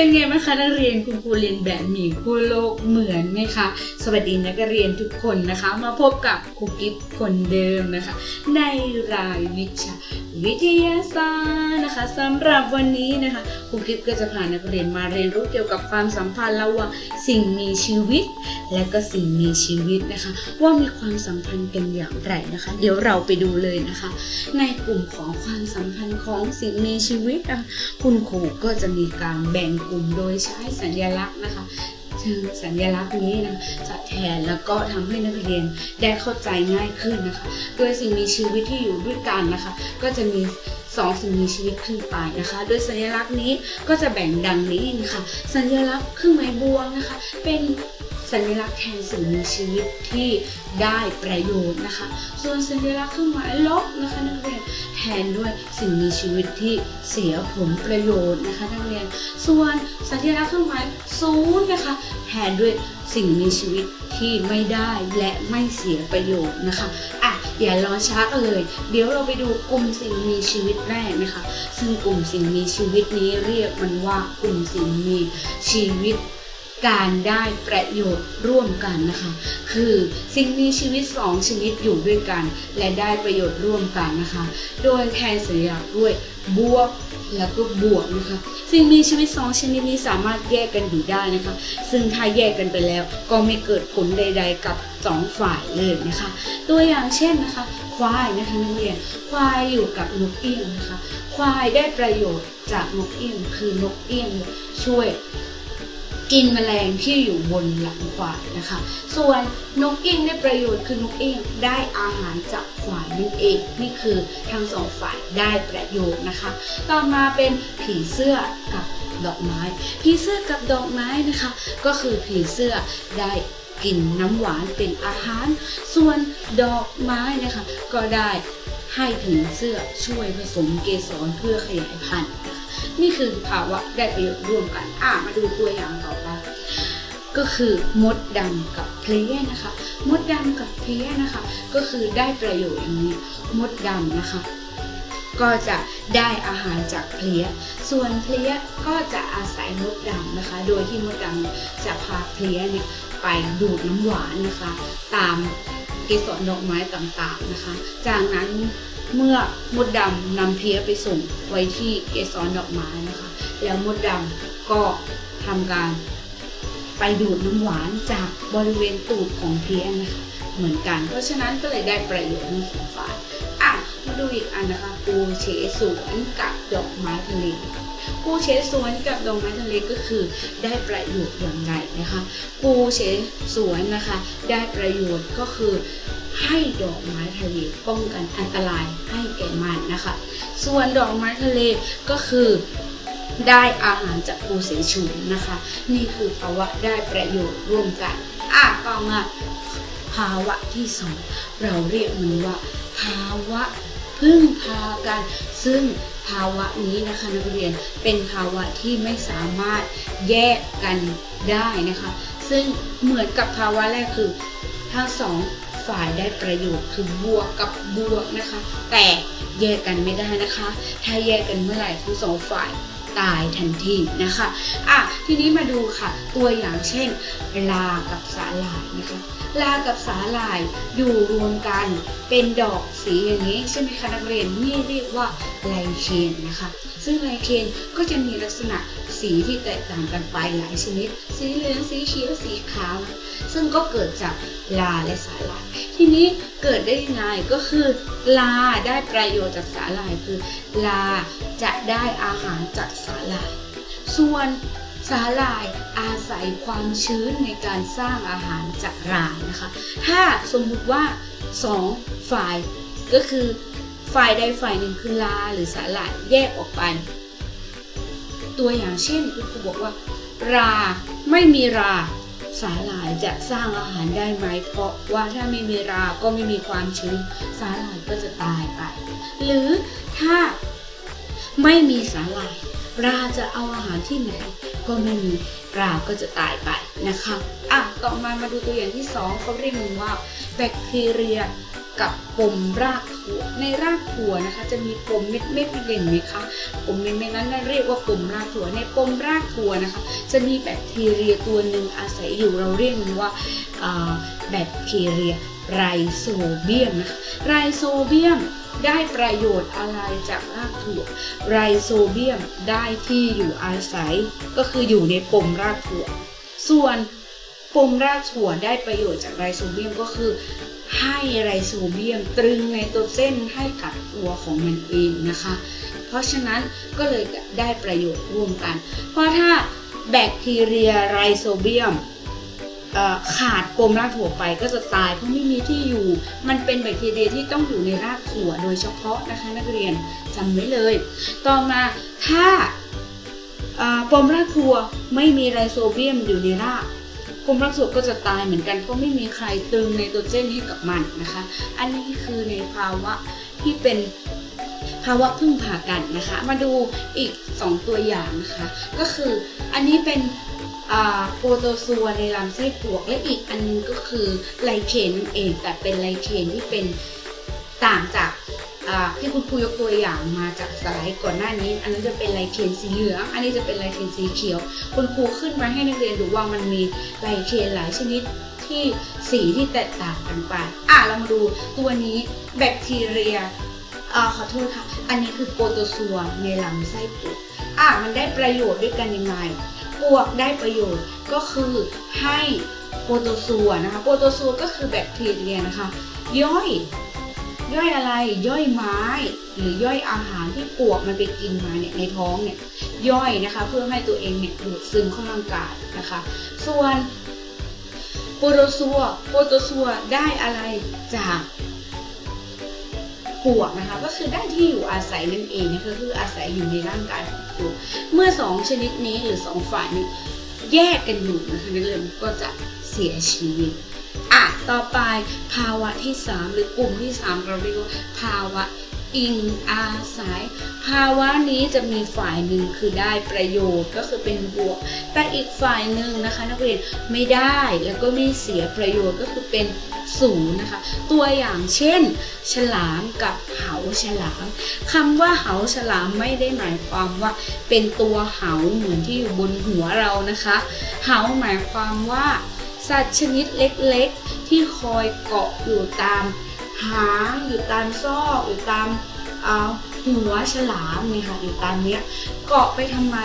เป็นไงบ้างคะนักเรียนคุณครูเรียนแบบหมีขั้วโลกเหมือนไหมคะ สวัสดีนักเรียนทุกคนนะคะ มาพบกับครูกิฟคนเดิมนะคะ ในรายวิชา วิทยาศาสตร์นะคะสำหรับวันนี้นะคะครูกิฟก็จะพานักเรียนมาเรียนรู้เกี่ยวกับความสัมพันธ์ระหว่างสิ่งมีชีวิต และก็สิ่งมีชีวิตนะคะ ว่ามีความสัมพันธ์กันอย่างไรนะคะ เดี๋ยวเราไปดูเลยนะคะ ในกลุ่มของความสัมพันธ์ของสิ่งมีชีวิตนะคะคุณครูก็จะมีการแบ่งกลุ่มโดยใช้สัญลักษณ์นะคะ ซึ่งสัญลักษณ์นี้นะจะแทนแล้วก็ทำให้นักเรียนได้เข้าใจง่ายขึ้นนะคะ โดยสิ่งมีชีวิตที่อยู่ด้วยกันนะคะ ก็จะมีสองสิ่งมีชีวิตขึ้นไปนะคะ โดยสัญลักษณ์นี้ก็จะแบ่งดังนี้นะคะ สัญลักษณ์เครื่องหมายบวกนะคะ เป็น สัญลักษณ์แทนสิ่งมีชีวิตที่ได้ประโยชน์นะคะ ส่วนสัญลักษณ์เครื่องหมายลบนะคะนักเรียนแทนด้วยสิ่งมีชีวิตที่เสียผลประโยชน์นะคะนักเรียน ส่วนสัญลักษณ์เครื่องหมายศูนย์นะคะแทนด้วยสิ่งมีชีวิตที่ไม่ได้และไม่เสียประโยชน์นะคะอะอย่ารอช้ากันเลย เดี๋ยวเราไปดูกลุ่มสิ่งมีชีวิตแรกนะคะ ซึ่งกลุ่มสิ่งมีชีวิตนี้เรียกมันว่ากลุ่มสิ่งมีชีวิต การได้ประโยชน์ร่วมกันนะคะ คือสิ่งมีชีวิตสองชนิดอยู่ด้วยกัน และได้ประโยชน์ร่วมกันนะคะ โดยแทนสัญลักษณ์ด้วยบวกแล้วก็บวกนะคะ สิ่งมีชีวิตสองชนิดนี้สามารถแยกกันอยู่ได้นะคะ ซึ่งถ้าแยกกันไปแล้วก็ไม่เกิดผลใด ๆ กับสองฝ่ายเลยนะคะ ตัวอย่างเช่นนะคะ ควายนะคะนักเรียนควายอยู่กับนกเอี้ยงนะคะ ควายได้ประโยชน์จากนกเอี้ยงคือนกเอี้ยงช่วย กินแมลงที่อยู่บนหลังควายนะคะ ส่วนนกเอี้ยงได้ประโยชน์คือนกเอี้ยงได้อาหารจากควายนั่นเอง นี่คือทั้งสองฝ่ายได้ประโยชน์นะคะ ต่อมาเป็นผีเสื้อกับดอกไม้ ผีเสื้อกับดอกไม้นะคะ ก็คือผีเสื้อได้กินน้ำหวานเป็นอาหาร ส่วนดอกไม้นะคะ ก็ได้ให้ผีเสื้อช่วยผสมเกสรเพื่อขยายพันธุ์ นี่คือภาวะได้ประโยชน์ร่วมกัน อะมาดูตัวอย่างต่อไป ก็คือมดดำกับเพลี้ยนะคะ มดดำกับเพลี้ยนะคะ ก็คือได้ประโยชน์อย่างนี้ มดดำนะคะ ก็จะได้อาหารจากเพลี้ยส่วนเพลี้ยก็จะอาศัยมดดำนะคะ โดยที่มดดำจะพาเพลี้ยเนี่ยไปดูดน้ำหวานนะคะ ตามเกสรดอกไม้ต่างๆนะคะ จากนั้น เมื่อมดดำนำเพี้ยไปส่งไว้ที่เกสรดอกไม้นะคะ แล้วมดดำก็ทำการไปดูดน้ำหวานจากบริเวณตูดของเพี้ยนะคะ เหมือนกัน เพราะฉะนั้นก็เลยได้ประโยชน์ทั้งสองฝ่ายอะมาดูอีกอันนะคะปูเฉสวนกับดอกไม้ทะเลปูเฉสวนกับดอกไม้ทะเลก็คือ ได้ประโยชน์อย่างไรนะคะปูเฉสวนนะคะ ได้ประโยชน์ก็คือ ให้ดอกไม้ทะเลป้องกันอันตรายให้แก่มันนะคะ ส่วนดอกไม้ทะเลก็คือได้อาหารจากปูเสฉวนนะคะ นี่คือภาวะได้ประโยชน์ร่วมกันอะต่อมาภาวะที่สองเราเรียกมันว่า ภาวะพึ่งพากัน ซึ่งภาวะนี้นะคะนักเรียนเป็นภาวะที่ไม่สามารถแยกกันได้นะคะ ซึ่งเหมือนกับภาวะแรกคือทั้งสอง ฝ่ายได้ประโยชน์คือบวกกับบวกนะคะ แต่แยกกันไม่ได้นะคะ ถ้าแยกกันเมื่อไหร่ทั้งสองฝ่ายตายทันทีนะคะอะ ทีนี้มาดูค่ะ ตัวอย่างเช่น ลากับสาหร่ายนะคะ ลากับสาหร่ายอยู่รวมกันเป็นดอกสีอย่างนี้ใช่ไหมคะนักเรียนนี่เรียกว่าไลเคนนะคะ ซึ่งไลเคนก็จะมีลักษณะสีที่แตกต่างกันไปหลายชนิด สีเหลืองสีเขียวสีขาวซึ่งก็เกิดจากลาและสาหร่าย ทีนี้เกิดได้ยังไงก็คือลาได้ประโยชน์จากสาหร่ายคือ ลาจะได้อาหารจากสาหร่าย ส่วน สาหร่ายอาศัยความชื้นในการสร้างอาหารจากรายนะคะ ถ้าสมมุติว่าสองฝ่ายก็คือฝ่ายใดฝ่ายหนึ่งคือลาหรือสาหร่ายแยกออกไป ตัวอย่างเช่นคุณครูบอกว่า ราไม่มีราสาหร่ายจะสร้างอาหารได้ไหม เพราะว่าถ้าไม่มีรา ก็ไม่มีความชื้น สาหร่ายก็จะตายไป หรือถ้าไม่มีสาหร่าย ราจะเอาอาหารที่ไหน ก็ไม่มีราก็จะตายไปนะคะอะต่อมามาดูตัวอย่างที่สองเขาเรียกมันว่าแบคทีเรียกับปมรากถั่วในรากถั่วนะคะ จะมีปมเม็ดเม็ดเด่นไหมคะปมเม็ดเม็ดนั้นเรียกว่าปมรากถั่วในปมรากถั่วนะคะ จะมีแบคทีเรียตัวหนึ่งอาศัยอยู่เราเรียกมันว่าอ่าแบคทีเรียไรโซเบียมนะคะไรโซเบียม ได้ประโยชน์อะไรจากรากถั่วไรโซเบียมได้ที่อยู่อาศัย ก็คืออยู่ในปมรากถั่ว ส่วนปมรากถั่วได้ประโยชน์จากไรโซเบียมก็คือ ให้ไรโซเบียมตรึงไนโตรเจนให้กับตัวของมันเองนะคะ เพราะฉะนั้นก็เลยได้ประโยชน์ร่วมกัน เพราะถ้าแบคทีเรียไรโซเบียม ขาดปมรากถั่วไปก็จะตายเพราะไม่มีที่อยู่ มันเป็นแบคทีเรียที่ต้องอยู่ในรากถั่วโดยเฉพาะนะคะนักเรียนจำไว้เลย ต่อมาถ้าอ่าปมรากถั่วไม่มีไรโซเบียมอยู่ในรากปมรากถั่วก็จะตายเหมือนกันเพราะไม่มีใครตึงไนโตรเจนให้กับมันนะคะ อันนี้คือในภาวะที่เป็นภาวะพึ่งพากันนะคะ มาดูอีก 2 ตัวอย่างนะคะ ก็คืออันนี้เป็น โปรโตซัวในลำไส้ปวก และอีกอันนึงก็คือไลเคนเองแต่เป็นไลเคนที่เป็นต่างจากที่คุณครูยกตัวอย่างมาจากสไลด์ก่อนหน้านี้ อันนั้นจะเป็นไลเคนสีเหลือง อันนี้จะเป็นไลเคนสีเขียว คุณครูขึ้นมาให้นักเรียนดูว่ามันมีไลเคนหลายชนิดที่สีที่แตกต่างกันไป อะเรามาดูตัวนี้แบคทีเรียอ่าขอโทษค่ะ อันนี้คือโปรโตซัวในลำไส้ปวกอะมันได้ประโยชน์ด้วยกันยังไง ปวกได้ประโยชน์ก็คือให้โปรโตซัวนะคะ โปรโตซัวก็คือแบคทีเรียนะคะ ย่อย ย่อยอะไร ย่อยไม้ หรือย่อยอาหารที่ปวกมันไปกินมาเนี่ยในท้องเนี่ย ย่อยนะคะ เพื่อให้ตัวเองเนี่ยดูดซึมเข้าร่างกายนะคะ ส่วนโปรโตซัว โปรโตซัวได้อะไรจาก ปวกนะคะ ก็คือได้ที่อยู่อาศัยนั่นเองนะคะคืออาศัยอยู่ในร่างกายของปวเมื่อสองชนิดนี้หรือสองฝ่ายนี้แยกกันอยู่นะคะนักเรียนก็จะเสียชีวิตอะต่อไปภาวะที่ 3 หรือกลุ่มที่ 3 เราเรียกว่าภาวะอิงอาศัย ภาวะนี้จะมีฝ่ายหนึ่งคือได้ประโยชน์ก็คือเป็นบวก แต่อีกฝ่ายหนึ่งนะคะ นักเรียนไม่ได้แล้วก็ไม่เสียประโยชน์ก็คือเป็น ศูนย์นะคะ ตัวอย่างเช่น ฉลามกับเหาฉลามคำว่าเหาฉลามไม่ได้หมายความว่า เป็นตัวเหาเหมือนที่อยู่บนหัวเรานะคะเหาหมายความว่า สัตว์ชนิดเล็กๆ ที่คอยเกาะอยู่ตามหางอยู่ตามซอกอยู่ตามอ่า หัวฉลามเนี่ยค่ะอยู่ตามเนี้ยเกาะไปทำไม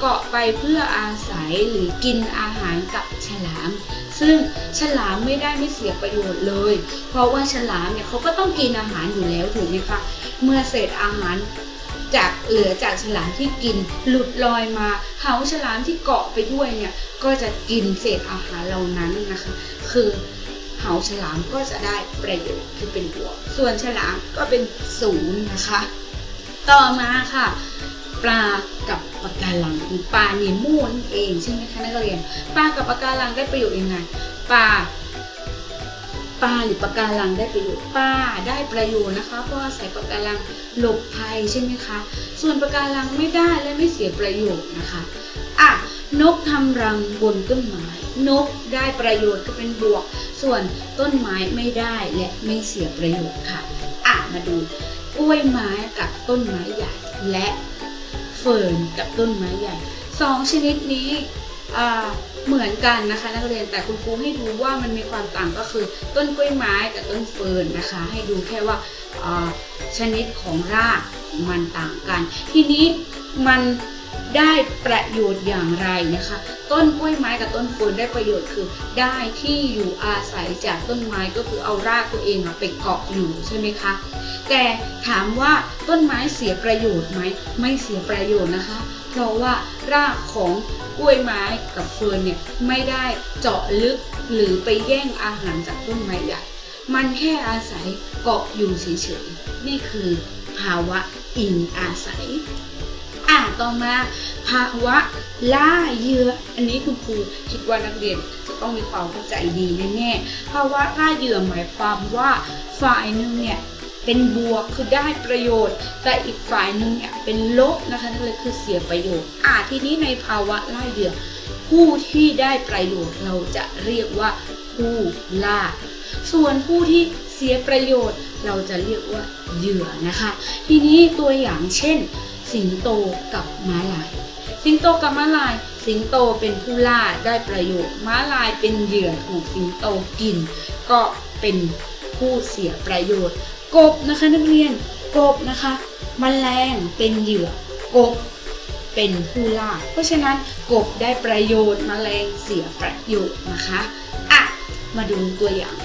เกาะไปเพื่ออาศัยหรือกินอาหารกับฉลาม ซึ่งฉลามไม่ได้ไม่เสียประโยชน์เลย เพราะว่าฉลามเนี่ยเขาก็ต้องกินอาหารอยู่แล้วถูกไหมคะเมื่อเศษอาหารจากเหลือจากฉลามที่กินหลุดลอยมาเหาฉลามที่เกาะไปด้วยเนี่ยก็จะกินเศษอาหารเหล่านั้นนะคะ คือเหาฉลามก็จะได้ประโยชน์คือเป็นบวกส่วนฉลามก็เป็นศูนย์นะคะ ต่อมาค่ะ ปลากับปะการังหรือปลาเนโม่นั่นเองใช่ไหมคะนักเรียนปลากับปะการังได้ประโยชน์ยังไงปลาปลาหรือปะการังได้ประโยชน์ปลาได้ประโยชน์นะคะ เพราะอาศัยปะการังหลบภัยใช่ไหมคะ ส่วนปะการังไม่ได้และไม่เสียประโยชน์นะคะอะนกทำรังบนต้นไม้ นกได้ประโยชน์ก็เป็นบวก ส่วนต้นไม้ไม่ได้และไม่เสียประโยชน์ค่ะอะมาดู กล้วยไม้กับต้นไม้ใหญ่ และเฟิร์นกับต้นไม้ใหญ่สองชนิดนี้เหมือนกันนะคะนักเรียนแต่คุณครูให้ดูว่ามันมีความต่างก็คือ ต้นกล้วยไม้กับต้นเฟิร์นนะคะ ให้ดูแค่ว่าชนิดของรากมันต่างกัน ทีนี้มัน ได้ประโยชน์อย่างไรนะคะ ต้นกล้วยไม้กับต้นเฟิร์นได้ประโยชน์คือ ได้ที่อยู่อาศัยจากต้นไม้ก็คือเอารากตัวเองไปเกาะอยู่ใช่ไหมคะแต่ถามว่าต้นไม้เสียประโยชน์ไหมไม่เสียประโยชน์นะคะ เพราะว่ารากของกล้วยไม้กับเฟิร์นเนี่ยไม่ได้เจาะลึกหรือไปแย่งอาหารจากต้นไม้ใหญ่ มันแค่อาศัยเกาะอยู่เฉยๆ นี่คือภาวะอิงอาศัย ต่อมาภาวะล่าเหยื่อ อันนี้คุณครูคิดว่านักเรียนจะต้องมีความเข้าใจดีแน่ๆภาวะล่าเหยื่อหมายความว่าฝ่ายหนึ่งเนี่ยเป็นบวกคือได้ประโยชน์ แต่อีกฝ่ายหนึ่งเนี่ยเป็นลบนะคะนั่นเลยคือเสียประโยชน์ อะทีนี้ในภาวะล่าเหยื่อผู้ที่ได้ประโยชน์เราจะเรียกว่าผู้ล่า ส่วนผู้ที่เสียประโยชน์เราจะเรียกว่าเหยื่อนะคะ ทีนี้ตัวอย่างเช่น สิงโตกับม้าลาย สิงโตกับม้าลาย สิงโตเป็นผู้ล่าได้ประโยชน์ ม้าลายเป็นเหยื่อถูกสิงโตกิน ก็เป็นผู้เสียประโยชน์ กบนะคะนักเรียน กบนะคะมแมลงเป็นเหยื่อ กบเป็นผู้ล่า เพราะฉะนั้นกบได้ประโยชน์มแมลงเสียประโยชน์นะคะอะมาดูตัวอย่าง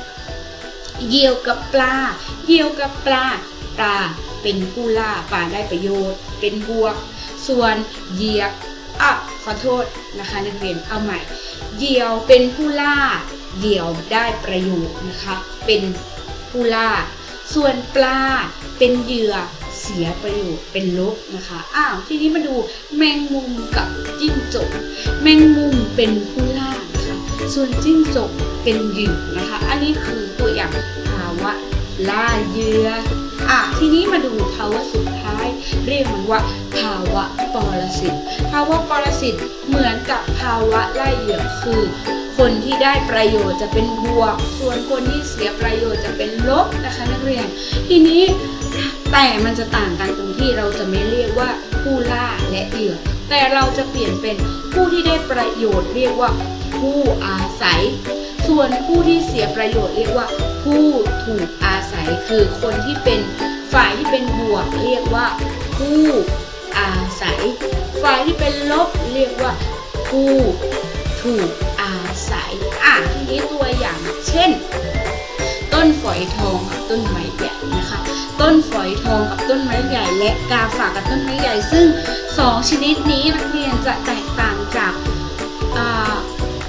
เหยี่ยวกับปลาเหยี่ยวกับปลา ปลาเป็นผู้ล่าปลาได้ประโยชน์ เป็นบวก ส่วนเหยียบอะขอโทษนะคะนักเรียนเอาใหม่ เหยี่ยวเป็นผู้ล่า เหยี่ยวได้ประโยชน์นะคะ เป็นผู้ล่า ส่วนปลาเป็นเหยื่อเสียประโยชน์เป็นลบนะคะอ้าวทีนี้มาดูแมงมุมกับจิ้งจก แมงมุมเป็นผู้ล่านะคะส่วนจิ้งจกเป็นเหยื่อนะคะ อันนี้คือตัวอย่างภาวะล่าเหยื่ออะทีนี้มาดูภาวะสุดายเรียกมันว่า ภาวะปรสิต ภาวะปรสิตเหมือนกับภาวะไล่เหยื่อคือ คนที่ได้ประโยชน์จะเป็นบวก ส่วนคนที่เสียประโยชน์จะเป็นลบนะคะนักเรียน ทีนี้แต่มันจะต่างกันตรงที่เราจะไม่เรียกว่าผู้ล่าและเหยื่อ แต่เราจะเปลี่ยนเป็นผู้ที่ได้ประโยชน์เรียกว่าผู้อาศัย ส่วนผู้ที่เสียประโยชน์เรียกว่าผู้ถูกอาศัยคือคนที่เป็น ฝ่ายที่เป็นบวกเรียกว่าผู้อาศัย ฝ่ายที่เป็นลบเรียกว่าผู้ถูกอาศัย อะทีนี้ตัวอย่างเช่น ต้นฝอยทองกับต้นไม้ใหญ่นะคะ ต้นฝอยทองกับต้นไม้ใหญ่ และกาฝากกับต้นไม้ใหญ่ ซึ่งสองชนิดนี้นักเรียนจะแตกต่างจาก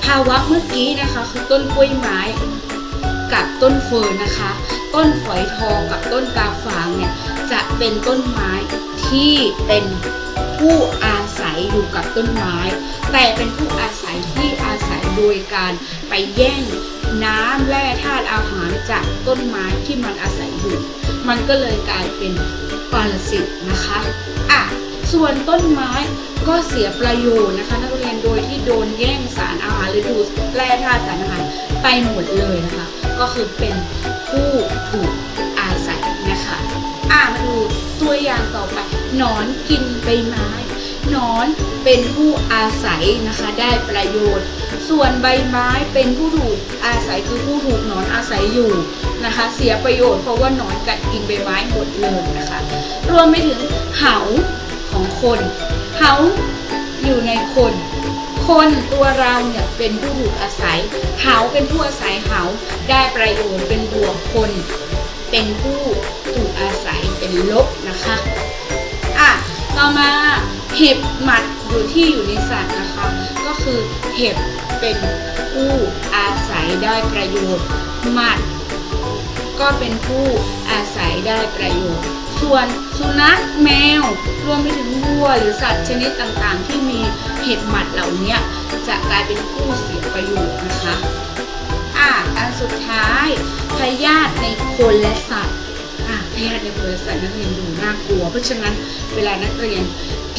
ภาวะเมื่อกี้นะคะ คือต้นกล้วยไม้กับต้นเฟิร์นนะคะ ต้นฝอยทองกับต้นกาฝางเนี่ยจะเป็นต้นไม้ที่เป็นผู้อาศัยอยู่กับต้นไม้ แต่เป็นผู้อาศัยที่อาศัยโดยการไปแย่งน้ำแร่ธาตุอาหารจากต้นไม้ที่มันอาศัยอยู่ มันก็เลยกลายเป็นปรสิตนะคะอะส่วนต้นไม้ก็เสียประโยชน์นะคะ นักเรียนโดยที่โดนแย่งสารอาหารหรือดูดแร่ธาตุสารอาหารไปหมดเลยนะคะ ก็คือเป็น ผู้ถูกอาศัยนะคะ อะมาดูตัวอย่างต่อไปนอนกินใบไม้นอนเป็นผู้อาศัยนะคะได้ประโยชน์ ส่วนใบไม้เป็นผู้ถูกอาศัยคือผู้ถูกนอนอาศัยอยู่นะคะ เสียประโยชน์เพราะว่านอนกัดกินใบไม้หมดเลยนะคะ รวมไปถึงเหาของคนเหาอยู่ในคน คนตัวเราเนี่ยเป็นผู้ถูกอาศัยเหาเป็นผู้อาศัยเหาได้ประโยชน์เป็นบวกคน เป็นผู้ถูกอาศัยเป็นลบนะคะอะต่อมาเห็บหมัดอยู่ที่อยู่ในสัตว์นะคะ ก็คือเห็บเป็นผู้อาศัยได้ประโยชน์หมัด ก็เป็นผู้อาศัยได้ประโยชน์ ส่วนสุนัขแมว รวมไปถึงวัวหรือสัตว์ชนิดต่างๆ ที่มีเห็บหมัดเหล่านี้จะกลายเป็นผู้เสียประโยชน์นะคะอะอันสุดท้ายพยาธิในคนและสัตว์อะพยาธิในคนและสัตว์นักเรียนดูน่ากลัว เพราะฉะนั้นเวลานักเรียน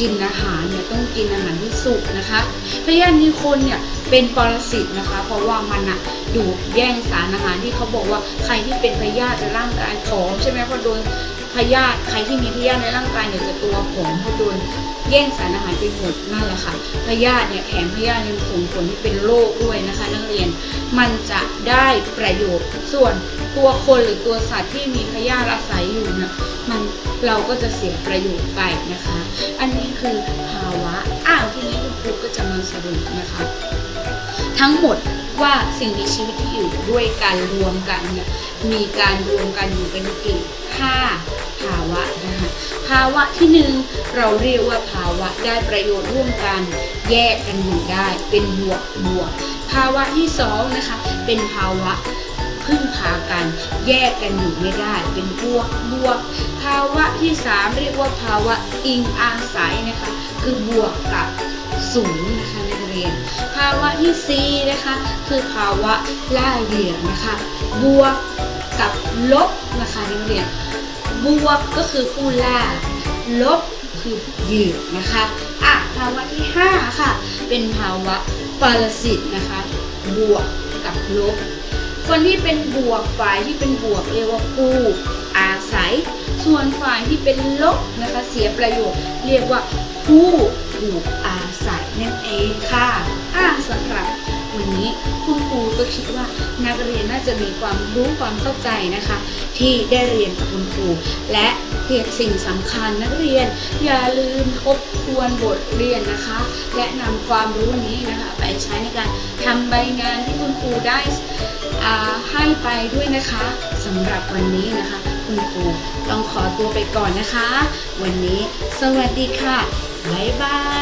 กินอาหารเนี่ยต้องกินอาหารที่สุกนะคะพยาธิในคนเนี่ยเป็นปรสิตนะคะ เพราะว่ามันอะดูดแย่งสารอาหารที่เขาบอกว่าใครที่เป็นพยาธิในร่างกายผอมใช่ไหมเพราะโดน พยาธิใครที่มีพยาธิในร่างกายเนี่ยจะตัวผอมเพราะโดนแย่งสารอาหารไปหมดนั่นแหละค่ะพยาธิเนี่ยแถมพยาธิยังส่งผลที่เป็นโรคด้วยนะคะ นักเรียนมันจะได้ประโยชน์ส่วนตัวคนหรือตัวสัตว์ที่มีพยาธิอาศัยอยู่เนี่ยมันเราก็จะเสียประโยชน์ไปนะคะ อันนี้คือภาวะอ้าวทีนี้คุณครูก็จะมาสรุปนะคะ ทั้งหมดว่าสิ่งมีชีวิตที่อยู่ด้วยกันรวมกันเนี่ย มีการรวมกันอยู่เป็นกี่ห้าภาวะนะคะภาวะที่หนึ่งเราเรียกว่าภาวะได้ประโยชน์ร่วมกัน แยกกันอยู่ได้เป็นบวกบวก ภาวะที่สองนะคะเป็นภาวะพึ่งพากัน แยกกันอยู่ไม่ได้เป็นบวกบวก ภาวะที่สามเรียกว่าภาวะอิงอาศัยนะคะ คือบวกกับ ศูนย์นะคะนักเรียน ภาวะที่4นะคะ คือภาวะล่าเหยื่อนะคะ บวกกับลบนะคะนักเรียน บวกก็คือผู้ล่า ลบคือเหยื่อนะคะอะภาวะที่ 5 ค่ะ เป็นภาวะปรสิตนะคะ บวกกับลบ คนที่เป็นบวกฝ่ายที่เป็นบวกเรียกว่าผู้อาศัย ส่วนฝ่ายที่เป็นลบนะคะเสียประโยชน์เรียกว่าผู้ ถูกอาศัยนั่นเองค่ะอ่าสำหรับวันนี้คุณครูก็คิดว่านักเรียนน่าจะมีความรู้ความเข้าใจนะคะ ที่ได้เรียนกับคุณครู และเหตุสิ่งสำคัญนักเรียน อย่าลืมทบทวนบทเรียนนะคะ และนำความรู้นี้นะคะ ไปใช้ในการทำใบงานที่คุณครูได้ให้ไปด้วยนะคะสำหรับวันนี้นะคะ คุณครูต้องขอตัวไปก่อนนะคะ วันนี้สวัสดีค่ะ 拜拜。